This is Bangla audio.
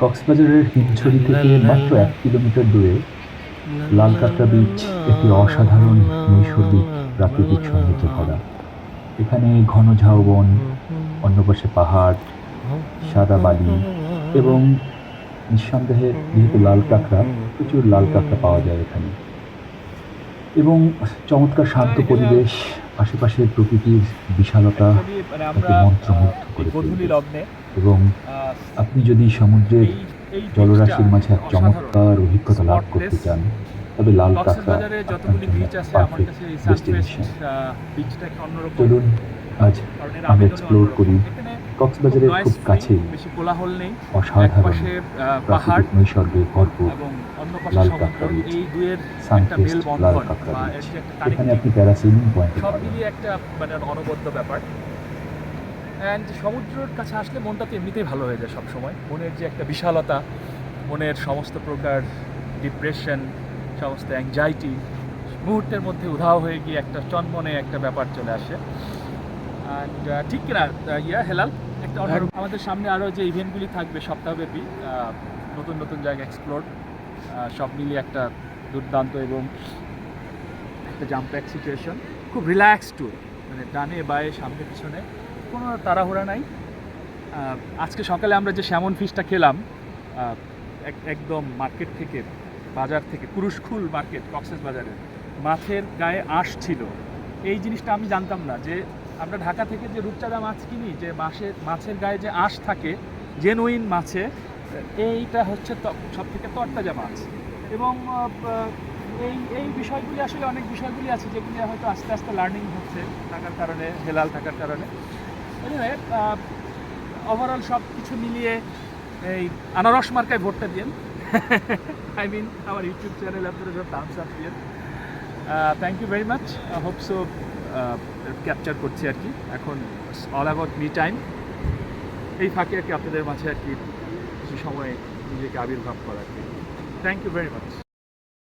কক্সবাজারের হিমছড়ি থেকে মাত্র এক কিলোমিটার দূরে লাল কাঁকড়া বিচ একটি অসাধারণ নৈসর্গিক প্রাকৃতিক সৌন্দর্যে ভরা। এখানে ঘন ঝাউবন, অন্য পাশে পাহাড়, সাদা বালি এবং নিঃসন্দেহে যেহেতু লাল কাঁকড়া প্রচুর লাল কাঁকড়া পাওয়া যায় এখানে। এবং চমৎকার শান্ত পরিবেশ, আশেপাশের প্রকৃতির বিশালতা মানে মন্ত্রমুগ্ধ করে এবং আপনি যদি সমুদ্রের জলরাশির মাঝে এক চমৎকার অভিজ্ঞতা লাভ করতে চান তবে লাল কাঁকড়া কক্সবাজারে যতগুলি বিচ আছে আমার কাছে এই সানফেস্ট ডেস্টিনেশন অন্যরকম চলুন আজ আমরা এক্সপ্লোর করি কক্সবাজারের খুব নেই অসাধারণ প্রাকৃতিক নৈসর্গে ভরপুর লাল কাঁকড়া beach, এই দুয়ের একটা সানফেস্ট লাল কাঁকড়া বিচ একটা এখানে আপনি প্যারাসেলিং পয়েন্ট সব পাবেন। মিলিয়ে একটা মানে অনবদ্য ব্যাপার। অ্যান্ড সমুদ্রের কাছে আসলে মনটা তো এমনিতেই ভালো হয়ে যায় সবসময়। মনের যে একটা বিশালতা মনের সমস্ত প্রকার ডিপ্রেশন সমস্ত অ্যাংজাইটি মুহূর্তের মধ্যে উধাও হয়ে গিয়ে একটা চনমনে একটা ব্যাপার চলে আসে। অ্যান্ড ঠিক কিনা? ইয়া হেলাল একটা অন্য আমাদের সামনে আরও যে ইভেন্টগুলি থাকবে সপ্তাহব্যাপী নতুন নতুন জায়গা এক্সপ্লোর সব মিলিয়ে একটা দুর্দান্ত এবং একটা জাম্প প্যাক সিচুয়েশন খুব রিল্যাক্স ট্যুর মানে ডানে বায়ে সামনে পিছনে। কোনো তাড়াহুড়া নাই। আজকে সকালে আমরা যে স্যামন ফিশটা খেলাম এক- একদম মার্কেট থেকে, বাজার থেকে কুরুশখুল মার্কেট, কক্সেস বাজারে মাছের গায়ে আঁশ ছিল। এই জিনিসটা আমি জানতাম না যে আমরা ঢাকা থেকে যে রূপচাঁদা মাছ কিনি, যে মাছের মাছের গায়ে যে আঁশ থাকে জেনুইন মাছে, এইটা হচ্ছে সব থেকে তরতাজা মাছ। এবং এই এই বিষয়গুলি আসলে অনেক বিষয়গুলি আছে যেগুলি হয়তো আস্তে আস্তে লার্নিং হচ্ছে থাকার কারণে, হেলাল থাকার কারণে। এনিওয়ে ওভারঅল সব কিছু মিলিয়ে এই আনারস মার্কায় ভোটটা দিন। আই মিন আমার ইউটিউব চ্যানেল আপনারা সব থামস আপ দিন। Thank you very much hope so capture করছি আর কি। এখন অল অ্যাবাউট মি টাইম এই ফাঁকে আর কি আপনাদের মাঝে আর কি কিছু সময় নিজেকে আবির্ভাব করা আর কি থ্যাংক ইউ ভেরি মাচ